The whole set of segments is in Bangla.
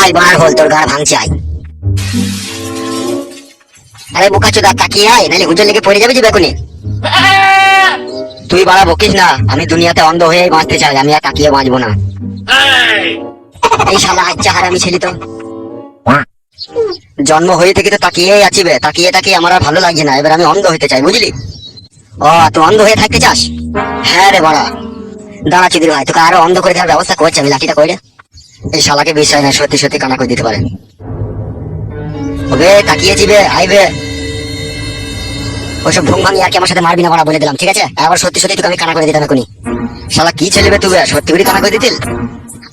আয় বার হল, তোর গাড় ভাঙছি, আয়। আরে, বোকা চোদা, তাকিয়ে আয়, নাহলে হুজুর লেগে পড়ে যাবে যে বেকুনি তুই বাড়া বকিস না, আমি দুনিয়াতে অন্ধ হয়ে বাঁচতে চাই, আমি আর তাকিয়ে বাঁচবো না। এই শালা আচ্ছা হারামি ছেলে তো। জন্ম হয়ে থেকে তো তাকিয়েই আছি বে, তাকিয়ে তাকিয়ে আমার আর ভালো লাগছে না, এবার আমি অন্ধ হতে চাই, বুঝলি? ও তুই অন্ধ হয়ে থাকতে চাস? হ্যাঁ রে বাড়া। দাঁড়া চিদির ভাই, তোকে আরও অন্ধ করে দেওয়ার ব্যবস্থা করছি, আমি লাঠিটা করে এই শালাকে বিশ্বাস না, সত্যি সত্যি কানা করে দিতে পারে। ওবে তাকিয়েছি বে। আইবে ওইসব ভুং ভাঙি আর কি আমার সাথে মারবি না বলে দিলাম, ঠিক আছে? আবার সত্যি সত্যি তোকে আমি কানা করে দিতাম এখনই। শালা, কি ছেলেবে তুই? সত্যি করে কানা করে দিতিল?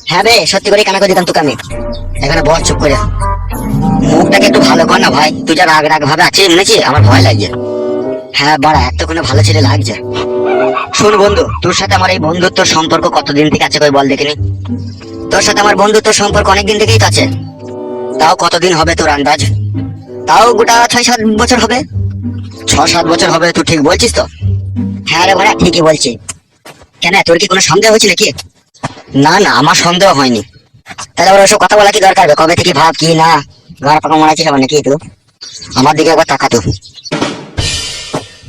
হ্যাঁ বে, সত্যি করে কানা করে দিতাম তোকে আমি। এখানে বস, চুপ করে। মুখটাকে একটু ভালো কর না ভাই, তুই যা রাগ রাগ ভাবে আছিস মনেছি আমার ভয় লাগছে হ্যাঁ বাড়া, এতক্ষণে ভালো ছেলে লাগছে। শোন বন্ধু, তোর সাথে আমার এই বন্ধুত্ব সম্পর্ক কতদিন থেকে আছে কই বল দেখিনি তোর সাথে আমার বন্ধুত্ব সম্পর্ক অনেকদিন থেকেই তো আছে। তাও কতদিন হবে তোর আন্দাজ? তাও গোটা ছয় সাত বছর হবে। ছ সাত বছর হবে, তুই ঠিক বলছিস তো? হ্যাঁ রে ভাড়া ঠিকই বলছি। কেন, তোর কি কোনো সন্দেহ হয়েছে নাকি? না না, আমার সন্দেহ হয়নি। তাহলে আবার ওসব কথা বলা কি দরকার? কবে থেকে ভাব, কি, না? গাড় পাকা মারাচ্ছিস আবার নাকি তুই? আমার দিকে একবার তাকা তো।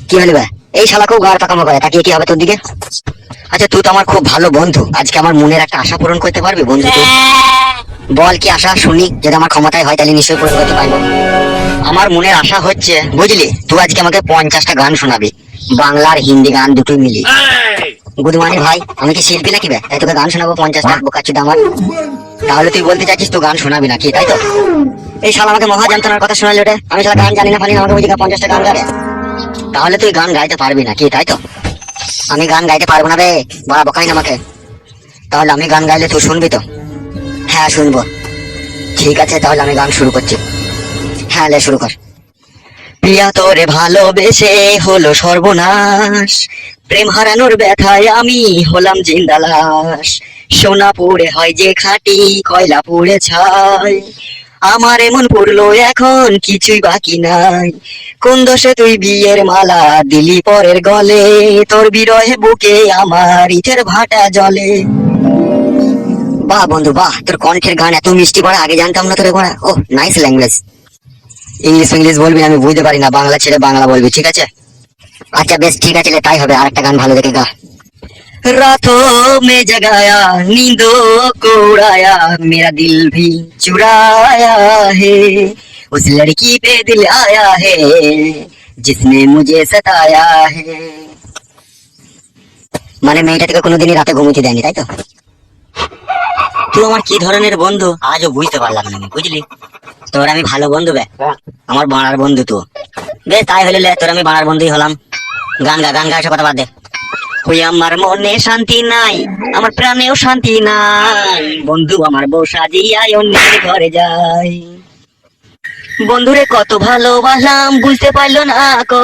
কি হলি ভাই এই শালাকেও গাড় পাকামো করে, তাকিয়ে কি হবে তোর দিকে? আচ্ছা তুই তো আমার খুব ভালো বন্ধু। আজকে আমার মনের একটা আশা পূরণ করতে পারবি বন্ধু তুই। বল কি আশা শুনি যদি আমার ক্ষমতায় হয় তাহলে নিশ্চয়ই পূরণ করতে পারব। আমার মনের আশা হচ্ছে বুঝলি তুই আজকে আমাকে পঞ্চাশটা গান শোনাবি। বাংলা আর হিন্দি গান দুটোই মিলি। গুদমানি ভাই আমি কি শিল্পী নাকি বে? তাই তোকে গান শোনাবো পঞ্চাশটা বোকাচ্ছি আমার তাহলে তুই বলতে চাচ্ছিস তো গান শোনাবি নাকি তাই তো? এই শালা আমাকে মহা যন্ত্রণার কথা শোনালি ওটা আমি শালা গান জানি না ফানি না আমাকে জায়গায় পঞ্চাশটা গান গাবে। তাহলে তুই গান গাইতে পারবি না কি তাই তো? আমি গান গাইতে পারব না রে বড়া বকাই না আমাকে। তাহলে আমি গান গাইলে তুই শুনবি তো? হ্যাঁ শুনব। ঠিক আছে, তাহলে আমি গান শুরু করছি। হ্যাঁ লে, শুরু কর। প্রিয়া তোরে ভালোবেসে হলো সর্বনাশ। প্রেম হারানোর ব্যথায় আমি হলাম জিন্দালাস সোনা পুড়ে হয় যে খাঁটি কয়লা পুড়ে ছাই। আমার এমন পড়ল এখন কিছুই বাকি নাই। কোন দোষে তুই বিয়ের মালা দিলি পরের গলে? তোর বিরহে বুকে আমার ইটের ভাটা জলে। বাহ বন্ধু, বাহ, তোর কণ্ঠের গান এত মিষ্টি পড়া, আগে জানতাম না তোরে পড়া। ও নাইস ল্যাঙ্গুয়েজ ইংলিশ ইংলিশ বলবি, আমি বুঝতে পারি না, বাংলা ছেড়ে বাংলা বলবি, ঠিক আছে? আচ্ছা বেশ, ঠিক আছে, তাই হবে, আরেকটা গান ভালো দেখে গা। रातों में जगाया नींदों को उड़ाया मेरा दिल भी चुराया है उस लड़की पे दिल आया है जिसने मुझे सताया है মানে মেয়েটা থেকে কোনোদিনই রাতে ঘুমোতে দেয়নি তাই তো তুই আমার কি ধরনের বন্ধু আজও বুঝতে পারলাম না আমি, বুঝলি তোর আমি ভালো বন্ধু বে আমার বাড়ার বন্ধু তো বেশ তাই হলে লে, তোর আমি বাড়ার বন্ধুই হলাম গান গা গান গা এসব কথা বাদ দে ওই আমার মনে শান্তি নাই, আমার প্রাণেও শান্তি নাই। বন্ধু, আমার বউ সাজিয়ায় অন্যের ঘরে যায় বন্ধুরে কত ভালোবাসলাম, বুঝতে পারল না কো।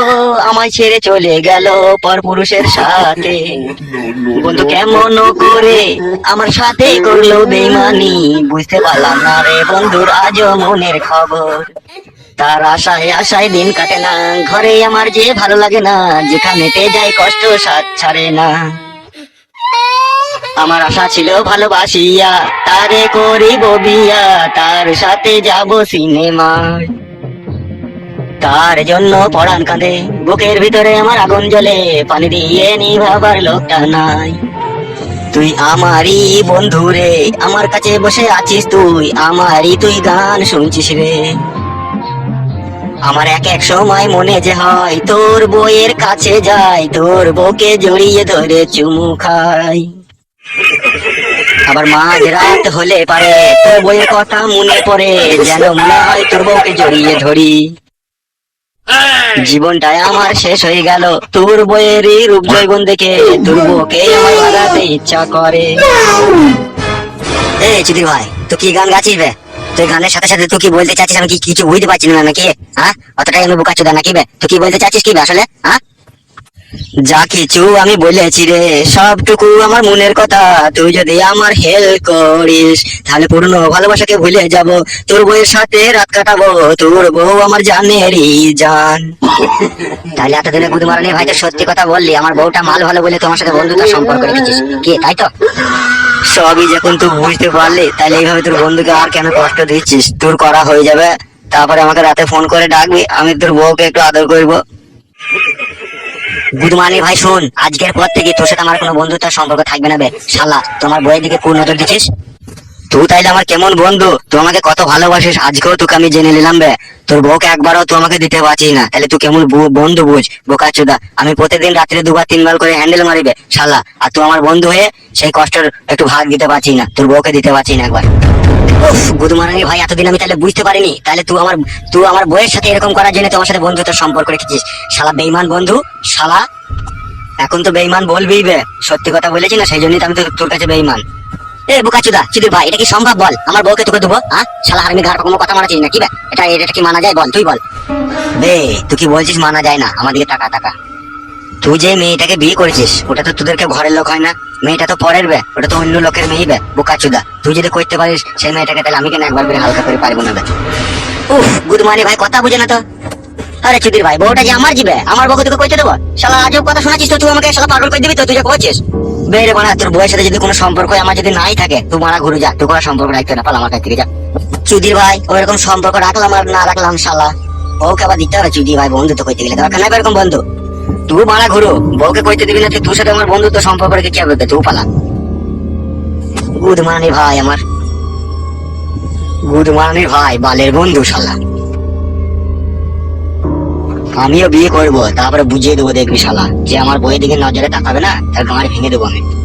আমায় ছেড়ে চলে গেল পর পুরুষের সাথে। বন্ধু, কেমন করে আমার সাথে করল বেমানি বুঝতে পারলাম না রে বন্ধুর আজও মনের খবর। তার আশায় আশায় দিন কাটে না। ঘরে আমার যে ভালো লাগে না, যেখানেতে যাই কষ্ট সাথ ছাড়ে না। আমার আশা ছিল ভালোবাসিয়া, তারে করিব বিয়া, তার সাথে যাব সিনেমায় তার জন্য পড়ান কাঁদে, বুকের ভিতরে আমার আগুন জ্বলে, পানি দিয়ে নি নিভাবার লোকটা নাই। তুই আমারই বন্ধু রে, আমার কাছে বসে আছিস তুই, আমারই তুই গান শুনছিস রে। আমার এক এক সময় মনে যে হয় তোর বইয়ের কাছে যাই তোর বউকে জড়িয়ে ধরে চুমু খাই। আবার মাঝ রাত হলে পারে তোর বইয়ের কথা মনে পড়ে যেন মনে হয় তোর বউকে জড়িয়ে ধরি। জীবনটাই আমার শেষ হয়ে গেল তোর বইয়েরই রূপ জৈবন দেখে তোর বউকে আমার বাগাতে ইচ্ছা করে। এই চিদির ভাই তুই কি গান গাছিস বে? তুই গানের সাথে সাথে তুই কি বলতে চাচ্ছিস? আমি কিছু বুঝতে পারছি না নাকি? হ্যাঁ? অতটাই আমি বোকা চোদা নাকি বে? তুই কি বলতে চাচ্ছিস কি আসলে? হ্যাঁ? যা কিছু আমি বলেছি রে, সবটুকু আমার মনের কথা। তুই যদি আমার হেল্প করিস, তাহলে পুরনো ভালোবাসাকে ভুলে যাব। তোর বউয়ের সাথে রাত কাটাবো, তোর বউ আমার জানেরই জান। তাহলে এতদিনে মারানি ভাই তো সত্যি কথা বললি? আমার বউটা মাল ভালো বলে তোমার সাথে বন্ধুত্ব সম্পর্ক রেখেছিস। কি, তাই তো? সবই যখন তুই বুঝতে পারলি, তাহলে এইভাবে তোর বন্ধুকে আর কেন কষ্ট দিচ্ছিস? তোর করা হয়ে যাবে। তারপরে আমাকে রাতে ফোন করে ডাকবি, আমি তোর বউকে একটু আদর করব। গুডমানি ভাই, শোন, আজকের পর থেকে তোর সাথে আমার কোনো বন্ধুত্বের সম্পর্ক থাকবে না বে। শালা, তোমার বইয়ের দিকে কোন নজর দিচ্ছিস? তুই তাইলে আমার কেমন বন্ধু? তুই আমাকে কত ভালোবাসিস, আজকেও তোকে আমি জেনে নিলাম বে। তোর বউকে একবারও তুই আমাকে দিতে পারছিস না। তাহলে তুই কেমন বন্ধু বুঝ বোকা চোদা আমি প্রতিদিন রাত্রে দুবার তিনবার করে হ্যান্ডেল মারিবে শালা। আর তুই আমার বন্ধু হয়ে সেই কষ্টের একটু ভাগ দিতে পারছিস না। তোর বউকে দিতে পারছিস না একবার। গুদমারানি ভাই, এতদিন আমি তাহলে বুঝতে পারিনি। তাহলে তুই আমার তুই আমার বইয়ের সাথে এরকম করার জন্য তোমার সাথে বন্ধুত্বের সম্পর্ক রেখেছিস। শালা বেইমান বন্ধু, শালা। এখন তো বেইমান বলবি বে। সত্যি কথা বলেছি না? সেই জন্যই তো আমি তোর কাছে বেইমান। এ বুকাচুদা চিদির ভাই, এটা কি সম্ভব বল? আমার বউকে তোকে দেবো হ্যাঁ শালা হারমি ঘাড় কোনো কথা মানাচ্ছিস না কি এটা এটা কি মানা যায় বল, তুই বল। বে, তুই কি বলছিস মানা যায় না? আমাদেরকে টাকা টাকা তুই যে মেয়েটাকে বিয়ে করেছিস, ওটা তো তোদেরকে ঘরের লোক হয় না। মেয়েটা তো পরের বে, ওটা তো অন্য লোকের মেয়ে বে বোকাচুদা তুই যদি করতে পারিস, সেই মেয়েটাকে তাহলে আমি কেন একবার করে হালকা করে পারব না উফ গুড মর্নিং ভাই, কথা বুঝে না তো। আরে চুদির ভাই, বউটা যে আমার জিবে, আমার বউকে তোকে কইতে দেবো? শালা আজব কথা শোনাচ্ছিস তো, তুই আমাকে শালা পাগল করে দিবি তো, তুই যা করছিস বেরে বানা, তোর বউয়ের সাথে যদি কোনো সম্পর্ক আমার যদি নাই থাকে, তুই মারা ঘুরে যা তুই কোনো সম্পর্ক রাখতে না, পাল আমার কাছ থেকে যা। চুদির ভাই, ওইরকম সম্পর্ক রাখলাম আর না রাখলাম, শালা। বউকে আবার দিতে হবে, চুদির ভাই বন্ধু তো কইতে গেলে দরকার নাই এরকম বন্ধু। তুই মারা ঘুরো, বউকে কইতে দিবি না তুই তোর সাথে আমার বন্ধুত্ব সম্পর্ক রেখে কি হবে, তুই পালা। গুড মারানি ভাই আমার। গুড মারানি ভাই, বালের বন্ধু, শালা। আমিও বিয়ে করব, তারপরে বুঝিয়ে দেবো দেখবি শালা। যে আমার বইয়ের দিকে নজরে তাকাবে না তার গাঁড় ভেঙে দেবো আমি।